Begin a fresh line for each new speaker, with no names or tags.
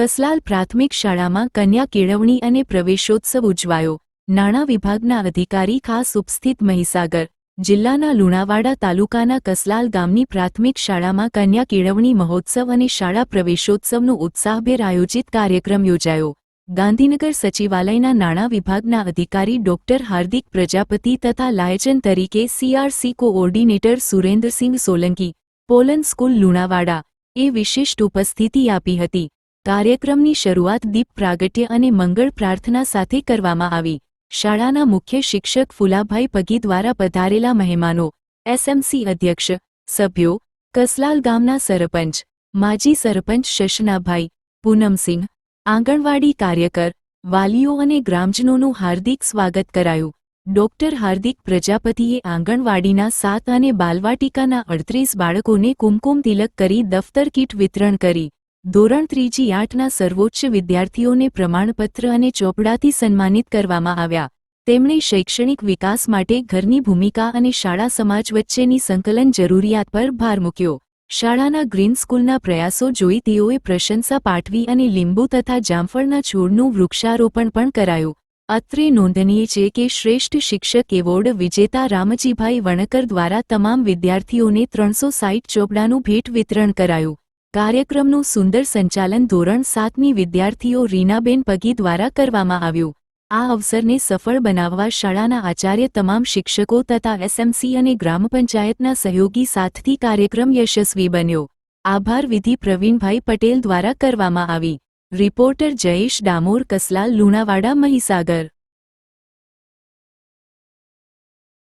કસલાલ પ્રાથમિક શાળામાં કન્યા કેળવણી અને પ્રવેશોત્સવ ઉજવાયો. નાણાં વિભાગના અધિકારી ખાસ ઉપસ્થિત મહીસાગર જિલ્લાના લુણાવાડા તાલુકાના કસલાલ ગામની પ્રાથમિક શાળામાં કન્યા કેળવણી મહોત્સવ અને શાળા પ્રવેશોત્સવનો ઉત્સાહભેર આયોજિત કાર્યક્રમ યોજાયો. ગાંધીનગર સચિવાલયના નાણાં વિભાગના અધિકારી ડોક્ટર હાર્દિક પ્રજાપતિ તથા લાયજન તરીકે CRC coordinator Surendrasinh Solanki Polan school Lunawada, એ વિશિષ્ટ ઉપસ્થિતિ આપી હતી. કાર્યક્રમની શરૂઆત દીપ પ્રાગટ્ય અને મંગળ પ્રાર્થના સાથે કરવામાં આવી. શાળાના મુખ્ય શિક્ષક ફુલાભાઈ પગી દ્વારા પધારેલા મહેમાનો, એસએમસી અધ્યક્ષ, સભ્યો, કસલાલ ગામના સરપંચ, માજી સરપંચ શશનાભાઈ, પૂનમસિંહ, આંગણવાડી કાર્યકર, વાલીઓ અને ગ્રામજનોનું હાર્દિક સ્વાગત કરાયું. ડોક્ટર હાર્દિક પ્રજાપતિએ આંગણવાડીના સાત અને બાલવાટિકાના અડત્રીસ બાળકોને કુમકુમ તિલક કરી દફતર કીટ વિતરણ કરી. ધોરણ ત્રીજી આઠના સર્વોચ્ચ વિદ્યાર્થીઓને પ્રમાણપત્ર અને ચોપડાથી સન્માનિત કરવામાં આવ્યા. તેમણે શૈક્ષણિક વિકાસ માટે ઘરની ભૂમિકા અને શાળા સમાજ વચ્ચેની સંકલન જરૂરિયાત પર ભાર મૂક્યો. શાળાના ગ્રીન સ્કૂલના પ્રયાસો જોઈ તેઓએ પ્રશંસા પાઠવી અને લીંબુ તથા જામફળના છોડનું વૃક્ષારોપણ પણ કરાયું. અત્રે નોંધનીય છે કે શ્રેષ્ઠ શિક્ષક એવોર્ડ વિજેતા રામજીભાઈ વણકર દ્વારા તમામ વિદ્યાર્થીઓને ત્રણસો સાઈઠ ચોપડાનું ભેટ વિતરણ કરાયું. કાર્યક્રમનું સુંદર સંચાલન ધોરણ સાતની વિદ્યાર્થીઓ રીનાબેન પગી દ્વારા કરવામાં આવ્યું. આ અવસરને સફળ બનાવવા શાળાના આચાર્ય તમામ શિક્ષકો તથા એસએમસી અને ગ્રામ પંચાયતના સહયોગી સાથથી કાર્યક્રમ યશસ્વી બન્યો. આભાર વિધિ પ્રવીણભાઈ પટેલ દ્વારા કરવામાં આવી. રિપોર્ટર જયેશ ડામોર, કસલાલ લુણાવાડા, મહીસાગર.